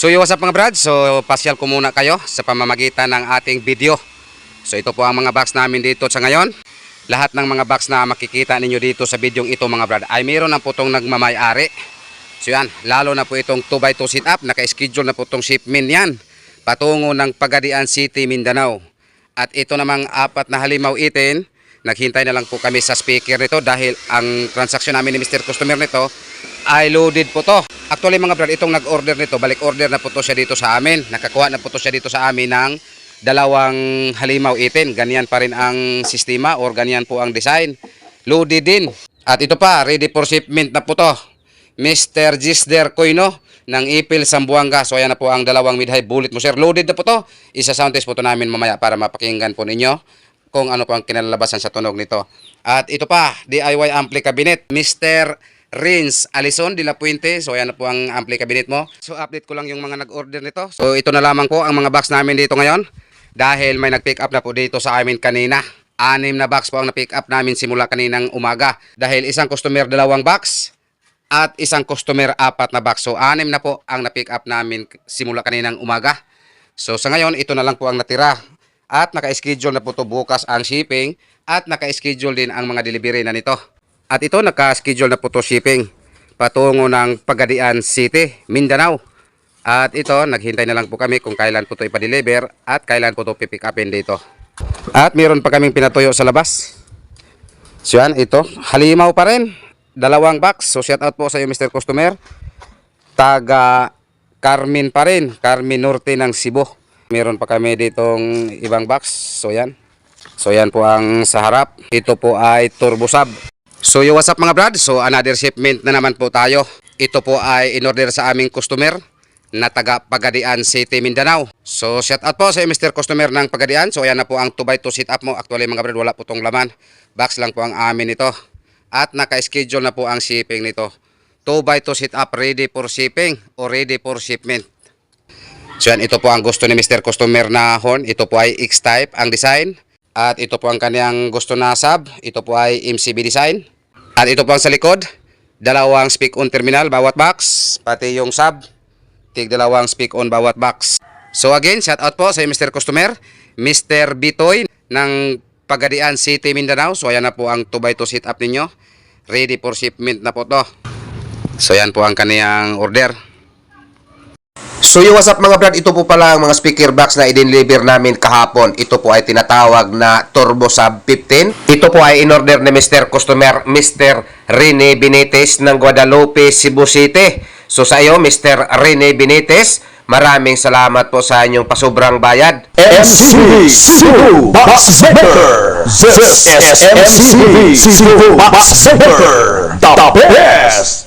So yo, what's up mga brad? So pasyal ko muna kayo sa pamamagitan ng ating video. So ito po ang mga box namin dito sa ngayon. Lahat ng mga box na makikita ninyo dito sa video ito mga brad ay mayroon na po itong nagmamayari. So yan, lalo na po itong 2x2 sit up, naka-schedule na po itong shipment yan. Patungo ng Pagadian City, Mindanao. At ito namang apat na halimaw itin, naghintay na lang po kami sa speaker nito dahil ang transaksyon namin ni Mr. Customer nito ay loaded po to. Actually mga brad, itong nag-order nito, balik order na po to siya dito sa amin. Nakakuha na po to siya dito sa amin ng dalawang halimaw itin. Ganyan pa rin ang sistema or ganyan po ang design. Loaded din. At ito pa, ready for shipment na po to. Mr. Gisder Coino ng Ipil Sambuanga. So ayan na po ang dalawang mid-high bullet mo sir. Loaded na po to. Isa sound test po to namin mamaya para mapakinggan po ninyo kung ano po ang kinalalabasan sa tunog nito. At ito pa, DIY ampli cabinet. Mr. Rins Alison de la Puente. So ayan na po ang ampli cabinet mo. So update ko lang yung mga nag-order nito. So ito na lamang po ang mga box namin dito ngayon. Dahil may nag-pick up na po dito sa amin kanina. Anim na box po ang na-pick up namin simula kaninang umaga. Dahil isang customer dalawang box at isang customer apat na box. So anim na po ang na-pick up namin simula kaninang umaga. So sa ngayon, ito na lang po ang natira. At naka-schedule na po to bukas ang shipping at naka-schedule din ang mga delivery na nito. At ito naka-schedule na po to shipping patungo ng Pagadian City, Mindanao. At ito, naghintay na lang po kami kung kailan po to ipa-deliver at kailan po to pipick upin dito. At meron pa kaming pinatuyo sa labas. So yan, ito, halimaw pa rin. Dalawang box. So shout out po sa iyo Mr. Customer. Taga Carmen pa rin. Carmen Norte ng Cebu. Meron pa kami ditong ibang box. So yan. So yan po ang sa harap. Ito po ay turbo sub. So yo, what's up mga brad? So another shipment na naman po tayo. Ito po ay in-order sa aming customer na taga Pagadian City, Mindanao. So shout out po sa Mr. Customer ng Pagadian. So ayan na po ang 2x2 sit up mo. Actually mga brad, wala po tong laman. Box lang po ang amin ito. At naka-schedule na po ang shipping nito. 2x2 sit up ready for shipping o ready for shipment. So yan, ito po ang gusto ni Mr. Customer na horn. Ito po ay X-type ang design. At ito po ang kanyang gusto na sub. Ito po ay MCB design. At ito po ang sa likod. Dalawang speak on terminal bawat box. Pati yung sub. Tig dalawang speak on bawat box. So again, shout out po sa Mr. Customer. Mr. Bitoy ng Pagadian City, Mindanao. So ayan na po ang 2x2 sit up ninyo. Ready for shipment na po to. So yan po ang kaniyang order. So yung what's up mga brad, ito po pala ang mga speaker box na i-deliver namin kahapon. Ito po ay tinatawag na Turbo Sub 15. Ito po ay in-order ni Mr. Customer, Mr. Rene Benitez ng Guadalupe, Cebu City. So sa iyo, Mr. Rene Benitez, maraming salamat po sa inyong pasobrang bayad. MCB Cebu Box Maker. This is MCB Cebu Box Maker. The best